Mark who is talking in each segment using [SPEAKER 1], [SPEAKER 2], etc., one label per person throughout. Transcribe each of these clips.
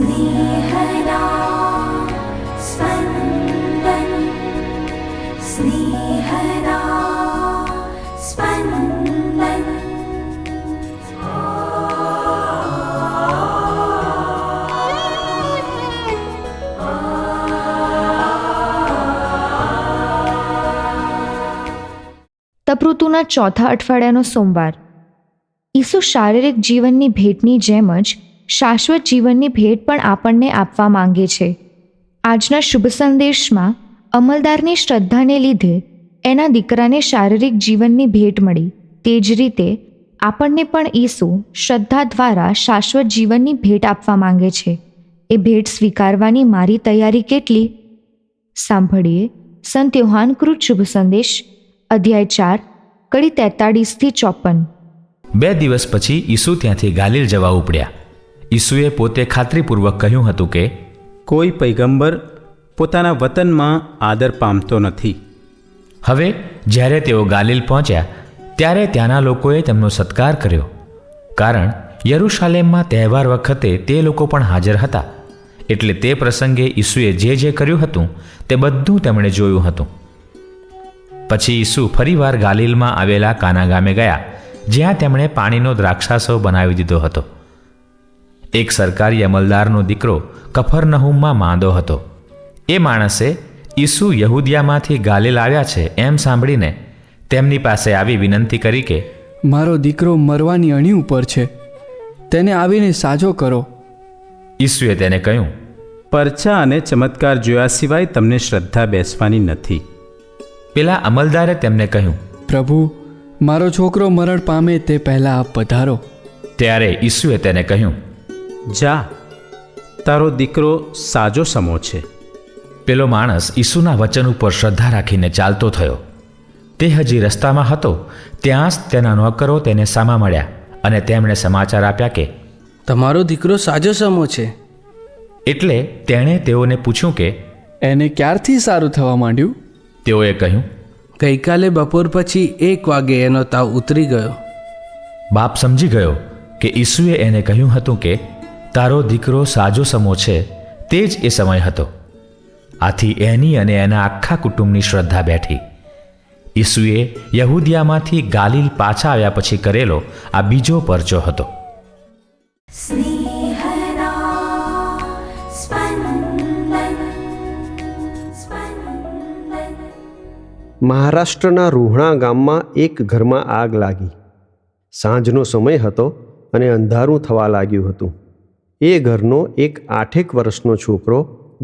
[SPEAKER 1] स्नेहदा स्पन्दन् स्नेहदा स्पन्दन्
[SPEAKER 2] તપઋતુના ચોથા અઠવાડિયાનો સોમવાર ઈસુ શારીરિક જીવનની ભેટની જેમ જ શાશ્વત જીવનની ભેટ પણ આપણને આપવા માંગે છે. આજના શુભ સંદેશમાં અમલદારની શ્રદ્ધાને લીધે એના દીકરાને શારીરિક જીવનની ભેટ મળી. તે જ રીતે આપણને પણ ઈસુ શ્રદ્ધા દ્વારા શાશ્વત જીવનની ભેટ આપવા માંગે છે. એ ભેટ સ્વીકારવાની મારી તૈયારી કેટલી? સાંભળીએ સંત યોહાનકૃત શુભ સંદેશ, અધ્યાય ચાર, કડી તેતાળીસથી ચોપન.
[SPEAKER 3] બે દિવસ પછી ઈસુ ત્યાંથી ગાલિલ જવા ઉપડ્યા. ઈસુએ પોતે ખાતરીપૂર્વક કહ્યું હતું કે
[SPEAKER 4] કોઈ પૈગંબર પોતાના વતનમાં આદર પામતો નથી.
[SPEAKER 3] હવે જ્યારે તેઓ ગાલિલ પહોંચ્યા ત્યારે ત્યાંના લોકોએ તેમનો સત્કાર કર્યો. કારણ યરુશાલેમમાં તહેવાર વખતે તે લોકો પણ હાજર હતા. એટલે તે પ્રસંગે ઈસુએ જે જે કર્યું હતું તે બધું તેમણે જોયું હતું. પછી ઈસુ ફરીવાર ગાલિલમાં આવેલા કાના ગામે ગયા જ્યાં તેમણે પાણીનો દ્રાક્ષાસો બનાવી દીધો હતો. એક સરકારી અમલદારનો દીકરો કફરનહુમમાં માંદો હતો. એ માણસે ઈસુ યહૂદિયામાંથી ગાલે આવ્યા છે એમ સાંભળીને તેમની પાસે આવી વિનંતી કરી કે
[SPEAKER 5] મારો દીકરો મરવાની અણી ઉપર છે. તેને આવીને સાજો કરો.
[SPEAKER 3] ઈસુએ તેને કહ્યું
[SPEAKER 4] પરચા અને ચમત્કાર જોયા સિવાય તમને શ્રદ્ધા બેસવાની નથી.
[SPEAKER 3] પેલા અમલદારે તેમને કહ્યું
[SPEAKER 5] પ્રભુ મારો છોકરો મરણ પામે તે પહેલાં આપ પધારો.
[SPEAKER 3] ત્યારે ઈસુએ તેને કહ્યું
[SPEAKER 4] જા તારો દીકરો સાજો સમો છે.
[SPEAKER 3] પેલો માણસ ઈસુના વચન ઉપર શ્રદ્ધા રાખીને ચાલતો થયો. તે હજી રસ્તામાં હતો ત્યાં જ તેના નોકરો તેને સામા મળ્યા અને તેમણે સમાચાર આપ્યા કે
[SPEAKER 6] તમારો દીકરો સાજો સમો છે.
[SPEAKER 3] એટલે તેણે તેઓને પૂછ્યું કે
[SPEAKER 5] એને ક્યારથી સારું થવા માંડ્યું?
[SPEAKER 3] તેઓએ કહ્યું
[SPEAKER 6] ગઈકાલે બપોર પછી એક વાગે એનો તાવ ઉતરી ગયો.
[SPEAKER 3] બાપ સમજી ગયો કે ઈસુએ એને કહ્યું હતું કે તારો દીકરો સાજો સમો છે તે જ એ સમય હતો. આથી એની અને એના આખા કુટુંબની શ્રદ્ધા બેઠી. ઈસુએ યહૂદિયામાંથી ગાલિલ પાછા આવ્યા પછી કરેલો આ બીજો પરચો હતો.
[SPEAKER 7] મહારાષ્ટ્રના રૂહણા ગામમાં એક ઘરમાં આગ લાગી. સાંજનો સમય હતો અને અંધારું થવા લાગ્યું હતું. એ ઘરનો એક આઠેક વર્ષનો છોકરો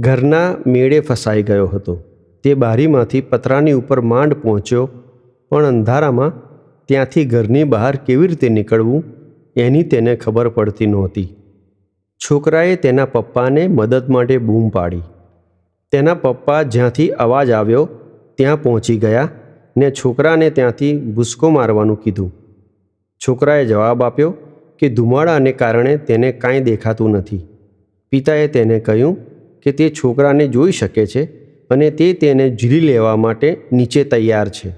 [SPEAKER 7] ઘરના મેળે ફસાઈ ગયો હતો. તે બારીમાંથી પતરાની ઉપર માંડ પહોંચ્યો, પણ અંધારામાં ત્યાંથી ઘરની બહાર કેવી રીતે નીકળવું એની તેને ખબર પડતી નહોતી. છોકરાએ તેના પપ્પાને મદદ માટે બૂમ પાડી. તેના પપ્પા જ્યાંથી અવાજ આવ્યો, ત્યાં પહોંચી ગયા ને છોકરાને ત્યાંથી ભૂસકો મારવાનું કીધું. છોકરાએ જવાબ આપ્યો કે ધુમાડાને કારણે તેને કાંઈ દેખાતું નથી. પિતાએ તેને કહ્યું કે તે છોકરાને જોઈ શકે છે અને તે તેને ઝીલી લેવા માટે નીચે તૈયાર છે.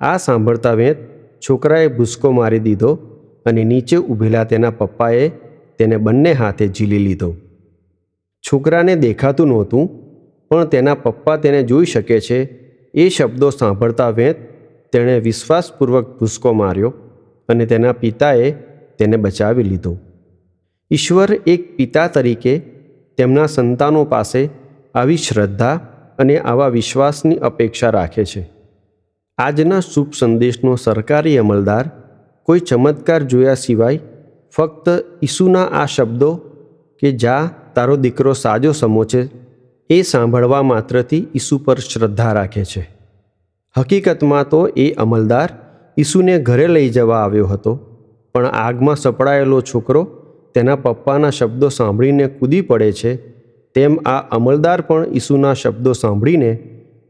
[SPEAKER 7] આ સાંભળતા વેંત છોકરાએ ભૂસકો મારી દીધો અને નીચે ઊભેલા તેના પપ્પાએ તેને બંને હાથે ઝીલી લીધો. છોકરાને દેખાતું નહોતું, પણ તેના પપ્પા તેને જોઈ શકે છે. એ શબ્દો સાંભળતા વેંત તેણે વિશ્વાસપૂર્વક ભૂસકો માર્યો અને તેના પિતાએ તેને બચાવી લીધો. ઈશ્વર એક પિતા તરીકે તેમના સંતાનો પાસે આવી શ્રદ્ધા અને આવા વિશ્વાસની અપેક્ષા રાખે છે. આજના શુભ સંદેશનો સરકારી અમલદાર, કોઈ ચમત્કાર જોયા સિવાય ફક્ત ઈસુના આ શબ્દો કે જા તારો દીકરો સાજો સમો છે એ સાંભળવા માત્રથી ઈસુ પર શ્રદ્ધા રાખે છે. હકીકતમાં તો એ અમલદાર ઈસુને ઘરે લઈ જવા આવ્યો હતો. પણ આગમાં સપડાયેલો છોકરો તેના પપ્પાના શબ્દો સાંભળીને કૂદી પડે છે, તેમ આ અમલદાર પણ ઈસુના શબ્દો સાંભળીને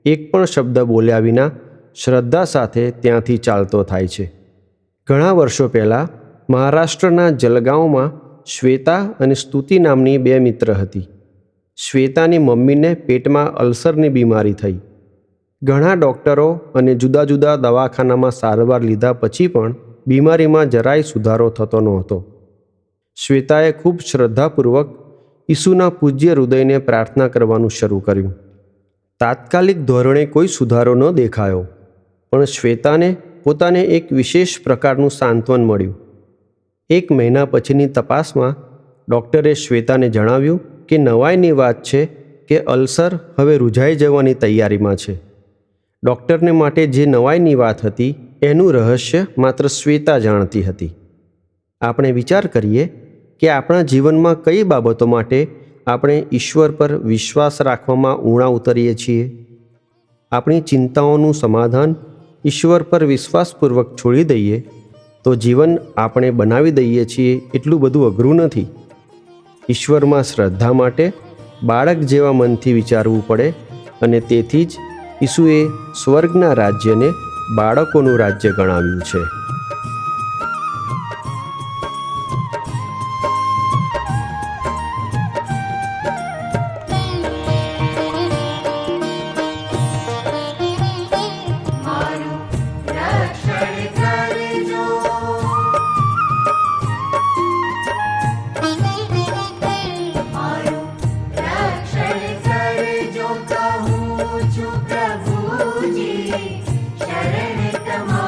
[SPEAKER 7] એક પણ શબ્દ બોલ્યા વિના શ્રદ્ધા સાથે ત્યાંથી ચાલતો થાય છે. ઘણા વર્ષો પહેલાં મહારાષ્ટ્રના જલગાંવમાં શ્વેતા અને સ્તુતિ નામની બે મિત્ર હતી. શ્વેતાની મમ્મીને પેટમાં અલ્સરની બીમારી થઈ. ઘણા ડૉક્ટરો અને જુદા જુદા દવાખાનામાં સારવાર લીધા પછી પણ બીમારીમાં જરાય સુધારો થતો નહોતો. શ્વેતાએ ખૂબ શ્રદ્ધાપૂર્વક ઈસુના પૂજ્ય હૃદયને પ્રાર્થના કરવાનું શરૂ કર્યું. તાત્કાલિક ધોરણે કોઈ સુધારો ન દેખાયો, પણ શ્વેતાને પોતાને એક વિશેષ પ્રકારનું સાંત્વન મળ્યું. એક મહિના પછીની તપાસમાં ડૉક્ટરે શ્વેતાને જણાવ્યું કે નવાઈની વાત છે કે અલ્સર હવે રૂઝાઈ જવાની તૈયારીમાં છે. ડૉક્ટરને માટે જે નવાઈની વાત હતી એનું રહસ્ય માત્ર શ્વેતા જાણતી હતી. આપણે વિચાર કરીએ કે આપણા જીવનમાં કઈ બાબતો માટે આપણે ઈશ્વર પર વિશ્વાસ રાખવામાં ઊણા ઉતરીએ છીએ. આપણી ચિંતાઓનું સમાધાન ઈશ્વર પર વિશ્વાસપૂર્વક છોડી દઈએ તો જીવન આપણે બનાવી દઈએ છીએ એટલું બધું અઘરું નથી. ઈશ્વરમાં શ્રદ્ધા માટે બાળક જેવા મનથી વિચારવું પડે અને તેથી જ ઈસુએ સ્વર્ગના રાજ્યને બાળકોનું રાજ્ય ગણાવ્યું છે.
[SPEAKER 1] શરણ તમારે